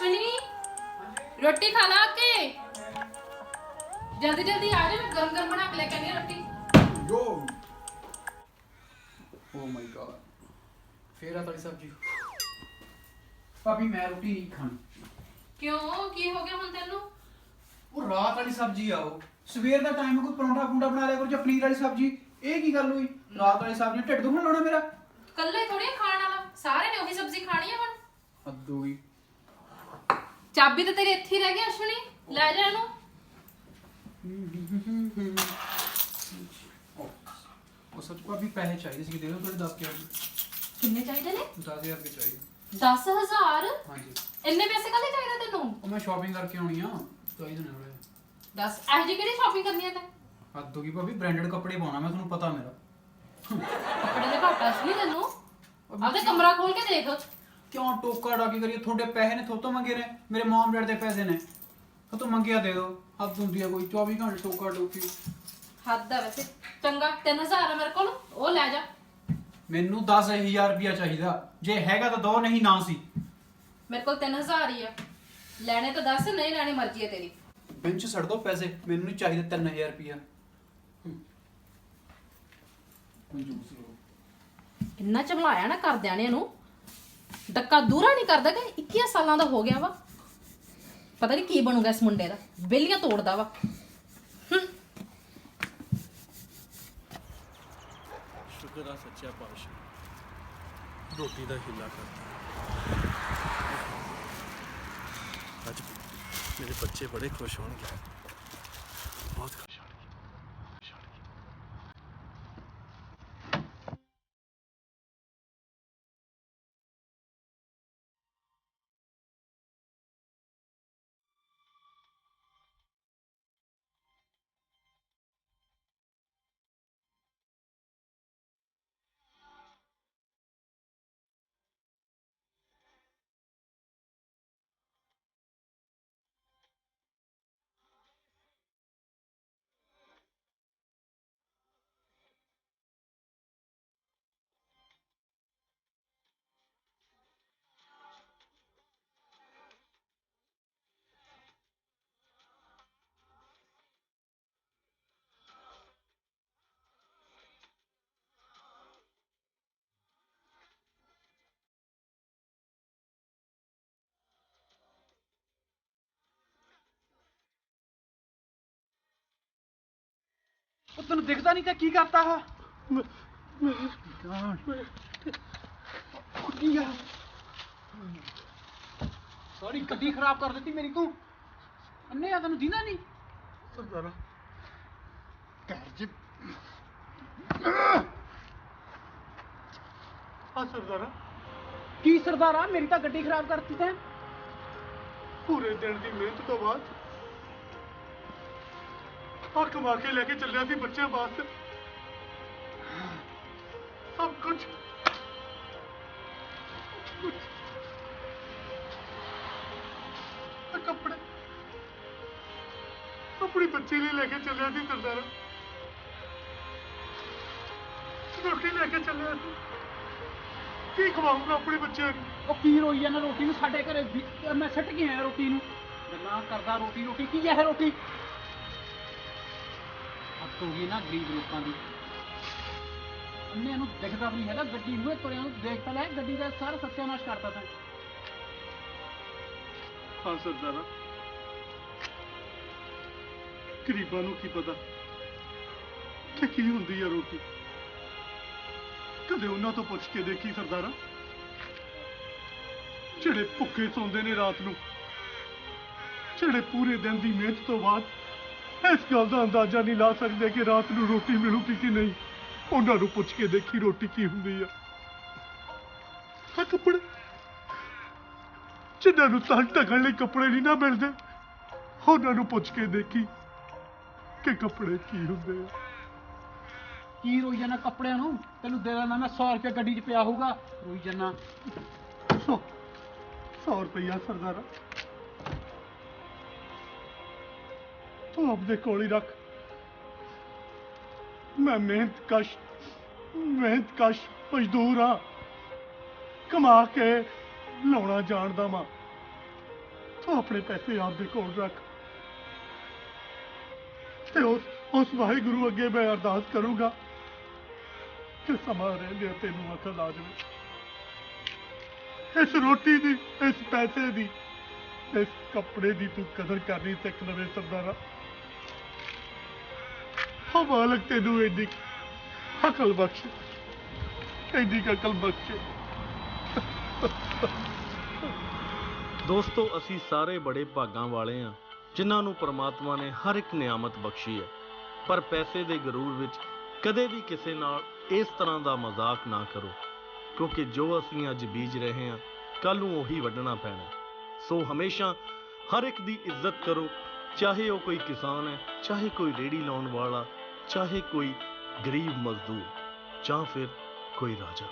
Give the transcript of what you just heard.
ਅਸ਼ਵਨੀ ਰੋਟੀ ਖਾ ਲਾ ਕੇ। ਜਲਦੀ ਜਲਦੀ ਆ ਜਾ ਮੈਂ ਗਰਮ ਗਰਮ ਬਣਾ ਕੇ ਲੈ ਕੇ ਆਨੀ ਆ ਰੋਟੀ। Go! Oh my god. ਫੇਰ ਆ ਤਲੀ ਸਬਜੀ। ਭਾਬੀ ਮੈਂ ਰੋਟੀ ਨਹੀਂ ਖਾਣੀ। ਕਿਉਂ? ਕੀ ਹੋ ਗਿਆ ਹੁਣ ਤੈਨੂੰ? ਉਹ ਰਾਤ ਵਾਲੀ ਸਬਜੀ ਆ ਉਹ। ਸਵੇਰ ਦਾ ਟਾਈਮ ਕੋਈ ਪਰੌਂਠਾ ਪੁੰਡਾ ਬਣਾ ਲਿਆ ਕਰੋ ਜਾਂ ਪਨੀਰ ਵਾਲੀ ਸਬਜੀ। ਇਹ ਕੀ ਗੱਲ ਹੋਈ? ਰਾਤ ਵਾਲੀ ਸਬਜੀ ਢਿੱਡ ਦੁਖਣ ਲਾਉਣਾ ਮੇਰਾ? ਕੱਲੇ ਥੋੜੀ ਖਾਣ ਵਾਲਾ। ਸਾਰੇ ਨੇ ਉਹੀ ਸਬਜ਼ੀ ਖਾਣੀ ਆ ਹੁਣ। ਹੱਦ ਹੋਈ ਚਾਬੀ ਤਾਂ ਤੇਰੀ ਇੱਥੇ ਹੀ ਰਹਿ ਗਈ ਅਸ਼ਵਨੀ। ਲੈ ਜਾ ਇਹਨੂੰ। ਉਹ ਸੱਚ ਭਾਬੀ ਪੈਸੇ ਚਾਹੀਦੇ ਸੀ ਦੇ ਦਿਓ ਤੁਹਾਡੇ 10000 ਕਿੰਨੇ ਚਾਹੀਦੇ ਨੇ? 10000 ਰੁਪਏ ਚਾਹੀਦੇ। 10000 ਹਾਂਜੀ। ਇੰਨੇ ਪੈਸੇ ਕਾਹਦੇ ਚਾਹੀਦੇ ਤੈਨੂੰ? ਉਹ ਮੈਂ ਸ਼ਾਪਿੰਗ ਕਰਕੇ ਆਉਣੀ ਆ ਚਾਹੀਦੇ ਨੇ ਥੋੜੇ ਦੱਸ ਇਹ ਜੀ ਕਿਹੜੀ ਸ਼ਾਪਿੰਗ ਕਰਨੀ ਹੈ ਤੈਂ? ਹੱਦ ਹੋ ਗਈ ਭਾਬੀ ਬ੍ਰਾਂਡਡ ਕੱਪੜੇ ਪਾਉਣਾ ਮੈਂ ਤੁਹਾਨੂੰ ਪਤਾ ਮੇਰਾ। ਕੱਪੜੇ ਦੇ ਘਾਟਾ ਅਸ਼ਵਨੀ ਤੈਨੂੰ। ਆਪਦੇ ਕਮਰਾ ਖੋਲ ਕੇ ਦੇਖ। ਕਿਉਂ ਟੋਕਾ ਡਾਕੀ ਕਰੀਏ? ਤੁਹਾਡੇ ਪੈਸੇ ਨੇ ਥੋਤੋਂ ਮੰਗੇ ਨੇ। ਮੇਰੇ ਮਮ ਡੈਡ ਦੇ ਪੈਸੇ ਨੇ। ਤੋਂ ਮੰਗਿਆ ਦੇ ਦਿਓ। ਹੱਦ ਹੁੰਦੀ ਆ ਕੋਈ। 24 ਘੰਟੇ ਟੋਕਾ ਡੋਕੀ ਹੱਦ ਆ ਵੈਸੇ। ਚੰਗਾ 3000 ਆ ਮੇਰੇ ਕੋਲ। ਉਹ ਲੈ ਜਾ। ਮੈਨੂੰ 10000 ਰੁਪਿਆ ਚਾਹੀਦਾ। ਜੇ ਹੈਗਾ ਤਾਂ ਦੋ ਨਹੀਂ ਨਾ ਸੀ। ਮੇਰੇ ਕੋਲ 3000 ਹੀ ਆ। ਲੈਣੇ ਤਾਂ ਦੱਸ ਨਹੀਂ ਲੈਣੀ ਮਰਜ਼ੀ ਹੈ ਤੇਰੀ। ਬੈਂਚ ਛੱਡ ਦੋ ਪੈਸੇ। ਮੈਨੂੰ ਨਹੀਂ ਚਾਹੀਦੇ 3000 ਰੁਪਿਆ ਇੰਨਾ ਚਮਲਾਇਆ ਨਾ ਕਰਦਿਆਂ ਨੇ ਇਹਨੂੰ। ਡੱਕਾ ਦੂਰਾ ਨਹੀਂ ਕਰਦਾ ਕਿ 21 ਸਾਲਾਂ ਦਾ ਹੋ ਗਿਆ ਵਾ। ਪਤਾ ਨਹੀਂ ਕੀ ਬਣੂਗਾ ਇਸ ਮੁੰਡੇ ਦਾ। ਬੇਲੀਆਂ ਤੋੜਦਾ ਵਾ। ਸ਼ੁਕਰ ਆ ਸੱਚਾ ਪਾਤਸ਼ਾਹ। ਰੋਟੀ ਦਾ ਹਿੱਲਾ ਕਰਦਾ ਅੱਜ ਮੇਰੇ ਬੱਚੇ ਬੜੇ ਖੁਸ਼ ਹੋਣਗੇ। ਉਹ ਤੈਨੂੰ ਦਿਖਦਾ ਨਹੀਂ ਤਾਂ ਕੀ ਕਰਤਾ ਹਾ ਕੀ ਆ। ਸਾਰੀ ਗੱਡੀ ਖਰਾਬ ਕਰ ਦਿੱਤੀ ਮੇਰੀ ਤੂੰ। ਅੰਨੇ ਆ ਤੈਨੂੰ ਦੀਨਾ ਨਹੀਂ? ਸਰਦਾਰਾ ਘਰ ਚ ਆ ਸਰਦਾਰਾ। ਕੀ ਸਰਦਾਰਾ? ਮੇਰੀ ਤਾਂ ਗੱਡੀ ਖਰਾਬ ਕਰਤੀ ਤੈਂ। ਪੂਰੇ ਦਿਨ ਦੀ ਮਿਹਨਤ ਤੋਂ ਬਾਅਦ ਆ ਕਮਾ ਕੇ ਲੈ ਕੇ ਚੱਲਿਆ ਸੀ ਬੱਚਿਆਂ ਵਾਸਤੇ। ਸਭ ਕੁਝ। ਆ ਕੱਪੜੇ। ਆਪਣੀ ਬੱਚੀ ਲਈ ਲੈ ਕੇ ਚੱਲਿਆ ਸੀ ਸਰਦਾਰਾ। ਰੋਟੀ ਲੈ ਕੇ ਚੱਲਿਆ ਸੀ। ਕੀ ਖਵਾਉਂਗਾ ਆਪਣੇ ਬੱਚਿਆਂ ਨੂੰ? ਉਹ ਕੀ ਰੋਈ ਜਾਂਦਾ ਰੋਟੀ ਨੂੰ? ਸਾਡੇ ਘਰੇ ਵੀ- ਮੈਂ ਸੱਟ ਕੇ ਆਇਆ ਰੋਟੀ ਨੂੰ। ਗੱਲਾਂ ਕਰਦਾ ਰੋਟੀ ਰੋਟੀ ਕੀ ਹੈ ਰੋਟੀ? ਹੋ ਗਈ ਨਾ ਗਰੀਬ ਲੋਕਾਂ ਦੀ। ਅੰਨੇ ਨੂੰ ਦਿਖਦਾ ਵੀ ਨਹੀਂ ਹੈਗਾ, ਗੱਡੀ ਨੂੰ ਤੁਰਿਆਂ ਨੂੰ ਦੇਖ ਤਾਂ ਲੈ, ਗੱਡੀ ਦਾ ਸਾਰਾ ਸੱਤਿਆਨਾਸ਼ ਕਰਤਾ ਤੈਂ। ਹਾਂ, ਸਰਦਾਰਾ। ਗਰੀਬਾਂ ਨੂੰ ਕੀ ਪਤਾ? ਕਿ ਕੀ ਹੁੰਦੀ ਆ ਰੋਟੀ? ਕਦੇ ਉਹਨਾਂ ਤੋਂ ਪੁੱਛ ਕੇ ਦੇਖੀ, ਸਰਦਾਰਾ? ਜਿਹੜੇ ਭੁੱਖੇ ਸੌਂਦੇ ਨੇ ਰਾਤ ਨੂੰ, ਜਿਹੜੇ ਪੂਰੇ ਦਿਨ ਦੀ ਮਿਹਨਤ ਤੋਂ ਬਾਅਦ ਇਸ ਗੱਲ ਦਾ ਅੰਦਾਜ਼ਾ ਨਹੀਂ ਲਾ ਸਕਦੇ ਕਿ ਰਾਤ ਨੂੰ ਰੋਟੀ ਮਿਲੂਗੀ ਕਿ ਨਹੀਂ। ਉਹਨਾਂ ਨੂੰ ਪੁੱਛ ਕੇ ਦੇਖੀ ਰੋਟੀ ਕੀ ਹੁੰਦੀ ਆ। ਆ ਕੱਪੜੇ। ਜਿਨ੍ਹਾਂ ਨੂੰ ਤਾਂ ਢਕਣ ਲਈ ਕੱਪੜੇ ਨਹੀਂ ਨਾ ਮਿਲਦੇ ਉਹਨਾਂ ਨੂੰ ਪੁੱਛ ਕੇ ਦੇਖੀ ਕਿ ਕੱਪੜੇ ਕੀ ਹੁੰਦੇ ਆ। ਕੀ ਰੋਈ ਜਾਂਦਾ ਕੱਪੜਿਆਂ ਨੂੰ? ਤੈਨੂੰ ਦੇ ਦੇਣਾ ਮੈਂ 100 ਰੁਪਏ ਗੱਡੀ 'ਚ ਪਿਆ ਹੋਊਗਾ। ਰੋਈ ਸੌ। ਸੌ ਰੁਪਈਆ ਸਰਦਾਰਾ। ਤੂੰ ਆਪਦੇ ਕੋਲ ਹੀ ਰੱਖ। ਮੈਂ ਮਿਹਨਤ ਕਸ਼ ਮਿਹਨਤ ਕਸ਼ ਮਜ਼ਦੂਰ ਹਾਂ। ਕਮਾ ਕੇ ਲਾਉਣਾ ਜਾਣਦਾ ਵਾਂ। ਤੂੰ ਆਪਣੇ ਪੈਸੇ ਆਪਦੇ ਕੋਲ ਰੱਖ। ਤੇ ਉਸ ਉਸ ਵਾਹਿਗੁਰੂ ਅੱਗੇ ਮੈਂ ਅਰਦਾਸ ਕਰੂੰਗਾ ਕਿ ਸਮਾਂ ਰਹਿੰਦੇ ਤੈਨੂੰ ਅਕਲ ਆ ਜਾਵੇ। ਇਸ ਰੋਟੀ ਦੀ, ਇਸ ਪੈਸੇ ਦੀ, ਇਸ ਕੱਪੜੇ ਦੀ ਤੂੰ ਕਦਰ ਕਰਨੀ ਸਿੱਖ ਲਵੇ ਸਰਦਾਰਾ ਹਾਂ ਮਾਲਕ ਤੈਨੂੰ ਇੰਨੀ ਅਕਲ ਬਖਸ਼ੇ। ਇੰਨੀ ਅਕਲ ਬਖਸ਼ੇ। ਦੋਸਤੋ, ਅਸੀਂ ਸਾਰੇ ਬੜੇ ਭਾਗਾਂ ਵਾਲੇ ਹਾਂ ਜਿਨ੍ਹਾਂ ਨੂੰ ਪ੍ਰਮਾਤਮਾ ਨੇ ਹਰ ਇੱਕ ਨਿਆਮਤ ਬਖਸ਼ੀ ਹੈ। ਪਰ ਪੈਸੇ ਦੇ ਗਰੂਰ ਵਿੱਚ ਕਦੇ ਵੀ ਕਿਸੇ ਨਾਲ ਇਸ ਤਰ੍ਹਾਂ ਦਾ ਮਜ਼ਾਕ ਨਾ ਕਰੋ, ਕਿਉਂਕਿ ਜੋ ਅਸੀਂ ਅੱਜ ਬੀਜ ਰਹੇ ਹਾਂ ਕੱਲ ਨੂੰ ਉਹੀ ਵੱਢਣਾ ਪੈਣਾ ਸੋ ਹਮੇਸ਼ਾ ਹਰ ਇੱਕ ਦੀ ਇੱਜ਼ਤ ਕਰੋ, ਚਾਹੇ ਉਹ ਕੋਈ ਕਿਸਾਨ ਹੈ, ਚਾਹੇ ਕੋਈ ਰੇੜੀ ਲਾਉਣ ਵਾਲਾ ਚਾਹੇ ਕੋਈ ਗਰੀਬ ਮਜ਼ਦੂਰ ਜਾਂ ਫਿਰ ਕੋਈ ਰਾਜਾ।